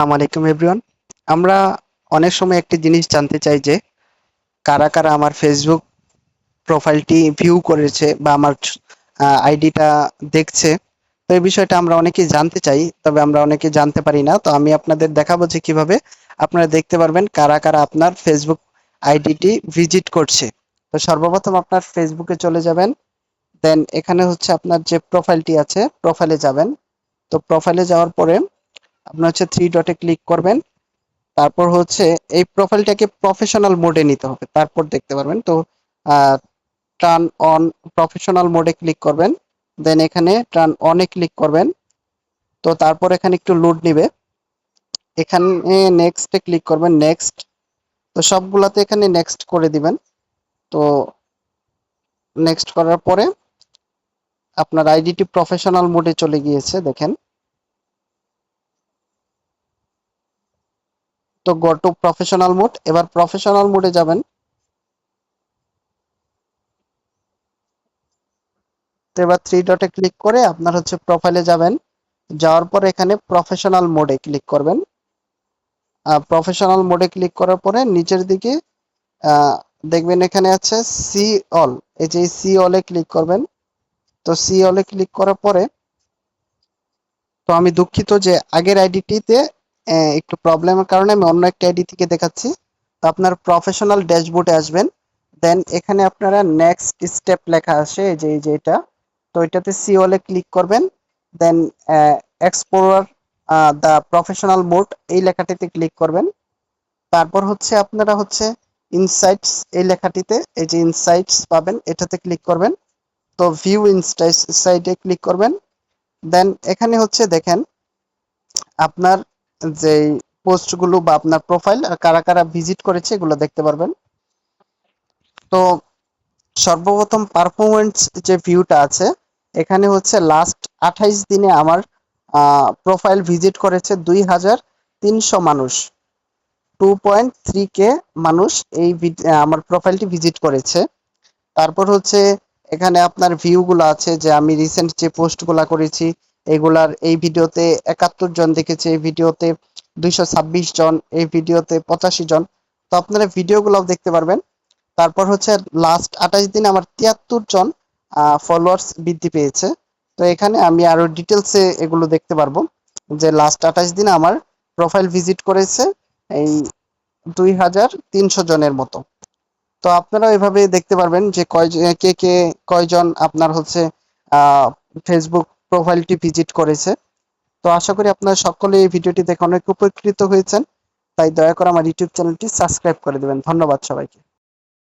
আলাইকুম এভরিওয়ান আমরা অনেক সময় একটি জিনিস জানতে চাই যে, কারা কারা আমার ফেসবুক প্রোফাইলটি ভিউ করেছে বা আমার আইডিটা দেখছে, তো এই বিষয়টা আমরা অনেকেই জানতে চাই, তবে আমরা অনেকে জানতে পারি না। তো আমি আপনাদের দেখাবো যে কীভাবে আপনারা দেখতে পারবেন কারা কারা আপনার ফেসবুক আইডিটি ভিজিট করছে। তো সর্বপ্রথম আপনার ফেসবুকে চলে যাবেন দেন এখানে হচ্ছে আপনার যে প্রোফাইলটি আছে প্রোফাইলে যাবেন। তো প্রোফাইলে যাওয়ার পরে আপনার হচ্ছে থ্রি ডটে ক্লিক করবেন। তারপর হচ্ছে এই প্রোফাইলটাকে প্রফেশনাল মোডে নিতে হবে। তারপর দেখতে পারবেন। তো টার্ন অন প্রফেশনাল মোডে ক্লিক করবেন। দেন এখানে টার্ন অনে ক্লিক করবেন। তো, তারপর এখানে একটু লোড নিবে। এখানে নেক্সটে ক্লিক করবেন। নেক্সট তো, সবগুলাতে এখানে নেক্সট করে দিবেন। তো নেক্সট করার পরে আপনার আইডিটি প্রফেশনাল মোডে চলে গিয়েছে, দেখেন। তো গো টু প্রফেশনাল মোড এবার প্রফেশনাল মোডে যাবেন। তো এবার থ্রি ডটে ক্লিক করে আপনার হচ্ছে প্রোফাইলে যাবেন। যাওয়ার পর এখানে প্রফেশনাল মোডে ক্লিক করবেন। প্রফেশনাল মোডে ক্লিক করার পরে নিচের দিকে দেখবেন এখানে আছে সি অল এই যে সি অলে ক্লিক করবেন। তো সি অলে ক্লিক করার পরে, তো আমি দুঃখিত যে আগের আইডিটিতে একটু প্রবলেমের কারণে আমি অন্য একটা আইডি থেকে দেখাচ্ছি। তো আপনার প্রফেশনাল ড্যাশবোর্ডে আসবেন। দেন এখানে আপনারা নেক্সট স্টেপ লেখা আসে এই যে এই যে এটা। তো এটাতে সিওলে ক্লিক করবেন। Then explorer the professional mode এই লেখাটিতে ক্লিক করবেন। তারপর হচ্ছে আপনারা হচ্ছে ইনসাইটস এই লেখাটিতে, এই যে ইনসাইটস পাবেন, এটাতে ক্লিক করবেন। তো ভিউ ইনসাইটস সাইডে ক্লিক করবেন। দেন এখানে হচ্ছে দেখেন, আপনার যে পোস্টগুলো বা আপনার প্রোফাইল কারা কারা ভিজিট করেছে এগুলো দেখতে পারবেন। তো সর্বপ্রথম পারফরমেন্স যে ভিউটা আছে, এখানে হচ্ছে লাস্ট আঠাইশ দিনে আমার প্রোফাইল ভিজিট করেছে দুই হাজার তিনশো মানুষ। টু পয়েন্ট থ্রি কে মানুষ এই আমার প্রোফাইলটি ভিজিট করেছে। তারপর হচ্ছে এখানে আপনার ভিউগুলো আছে যে আমি রিসেন্ট যে পোস্টগুলো করেছি এগুলার এই ভিডিওতে একাত্তর জন দেখেছে, এই ভিডিওতে দুইশো ছাব্বিশ জন, এই ভিডিওতে পঁচাশি জন। তো আপনারা ভিডিওগুলোও দেখতে পারবেন। তারপর হচ্ছে লাস্ট আঠাশ দিন আমার তিয়াত্তর জন ফলোয়ার্স বৃদ্ধি পেয়েছে। তো এখানে আমি আরও ডিটেলসে এগুলো দেখতে পারব। যে লাস্ট আঠাশ দিন আমার প্রোফাইল ভিজিট করেছে এই দুই হাজার তিনশো জনের মতো। তো আপনারা এভাবে দেখতে পারবেন যে কয়, কে কে, কয়জন আপনার হচ্ছে ফেসবুক প্রোফাইলটি ভিজিট করেছে। তো আশা করি আপনারা সকলে এই ভিডিওটি দেখে অনেক উপকৃত হয়েছেন। তাই দয়া করে আমার ইউটিউব চ্যানেলটি সাবস্ক্রাইব করে দেবেন। ধন্যবাদ সবাইকে।